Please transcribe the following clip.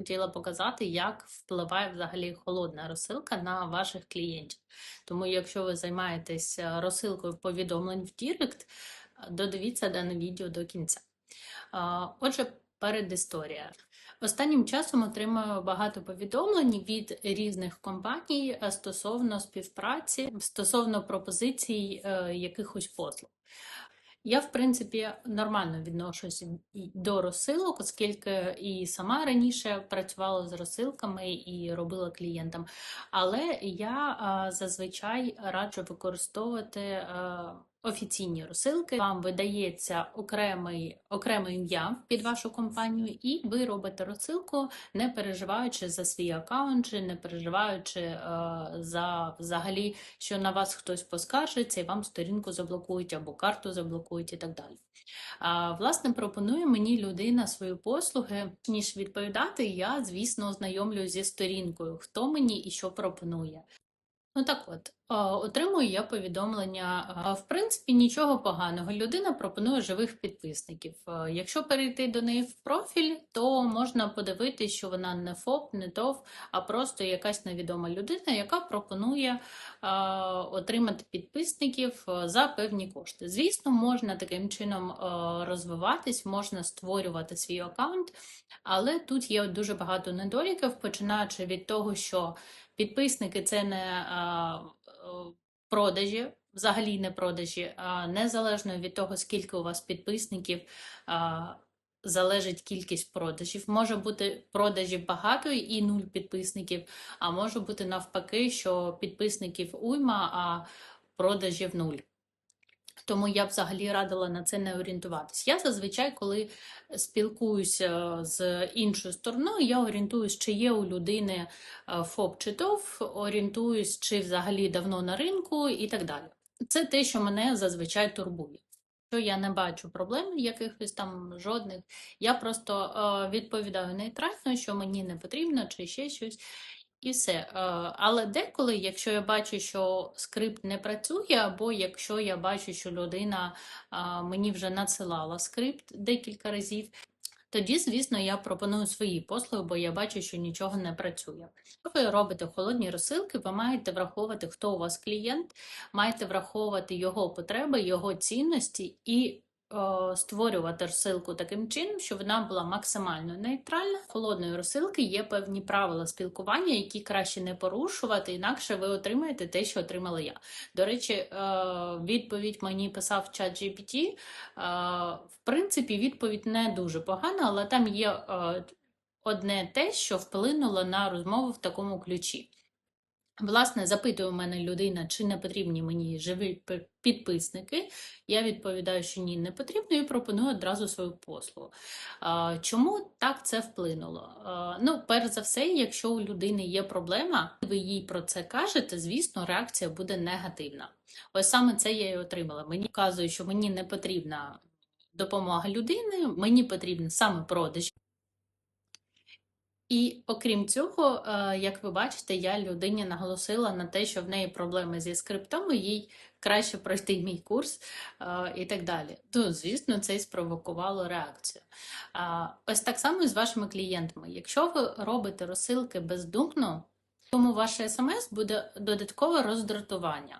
Хотіла показати, як впливає взагалі холодна розсилка на ваших клієнтів. Тому, якщо ви займаєтесь е, розсилкою повідомлень в Дірект, додивіться дане відео до кінця. А, Отже, передісторія. Останнім часом отримую багато повідомлень від різних компаній е, стосовно співпраці, стосовно пропозицій е, якихось послуг. Я, в принципі, нормально відношусь до розсилок, оскільки і сама раніше працювала з розсилками і робила клієнтам. Але я зазвичай раджу використовувати офіційні розсилки. Вам видається окремий, окреме ім'я під вашу компанію, і ви робите розсилку, не переживаючи за свій аккаунт, чи не переживаючи а, за взагалі, що на вас хтось поскаржиться і вам сторінку заблокують або карту заблокують і так далі. А, власне, пропонує мені людина свої послуги, ніж відповідати, я, звісно, ознайомлюю зі сторінкою, хто мені і що пропонує. Ну так от, отримую я повідомлення. В принципі, нічого поганого. Людина пропонує живих підписників. Якщо перейти до неї в профіль, то можна подивитися, що вона не ФОП, не ТОВ, а просто якась невідома людина, яка пропонує отримати підписників за певні кошти. Звісно, можна таким чином а, розвиватись, можна створювати свій аккаунт, але тут є дуже багато недоліків, починаючи від того, що Підписники це не е, продажі, взагалі не продажі, а незалежно від того, скільки у вас підписників, залежить кількість продажів. Може бути продажів багато і нуль підписників, а може бути навпаки, що підписників уйма, а продажів нуль. Тому я взагалі радила на це не орієнтуватись. Я зазвичай, коли спілкуюся з іншою стороною, я орієнтуюсь, чи є у людини е, ФОП чи ТОВ, орієнтуюсь, чи взагалі давно на ринку і так далі. Це те, що мене зазвичай турбує. Що я не бачу проблем якихось там жодних, я просто е, відповідаю нейтрально, що мені не потрібно, чи ще щось. І все. Е, Але деколи, якщо я бачу, що скрипт не працює, або якщо я бачу, що людина мені вже надсилала скрипт декілька разів, тоді, звісно, я пропоную свої послуги, бо я бачу, що нічого не працює. Ви робите холодні розсилки, ви маєте враховувати, хто у вас клієнт, маєте враховувати його потреби, його цінності і е, створювати розсилку таким чином, щоб вона була максимально нейтральна. Холодної розсилки є певні правила спілкування, які краще не порушувати, інакше ви отримаєте те, що отримала я. До речі, е, відповідь мені писав чат GPT. Е, В принципі, відповідь не дуже погана, але там є е, одне те, що вплинуло на розмову в такому ключі. Власне, запитує у мене людина, чи не потрібні мені живі підписники. Я відповідаю, що ні, не потрібно, і пропоную одразу свою послугу. Чому так це вплинуло? Ну, перш за все, якщо у людини є проблема, ви їй про це кажете, звісно, реакція буде негативна. Ось саме це я і отримала. Мені вказує, що мені не потрібна допомога людини, мені потрібен саме продаж. І окрім цього, е, як ви бачите, я людині наголосила на те, що в неї проблеми зі скриптом, їй краще пройти мій курс е, і так далі. То, звісно, це і спровокувало реакцію. Ось так само і з вашими клієнтами. Якщо ви робите розсилки бездумно, тому ваше смс буде додаткове роздратування.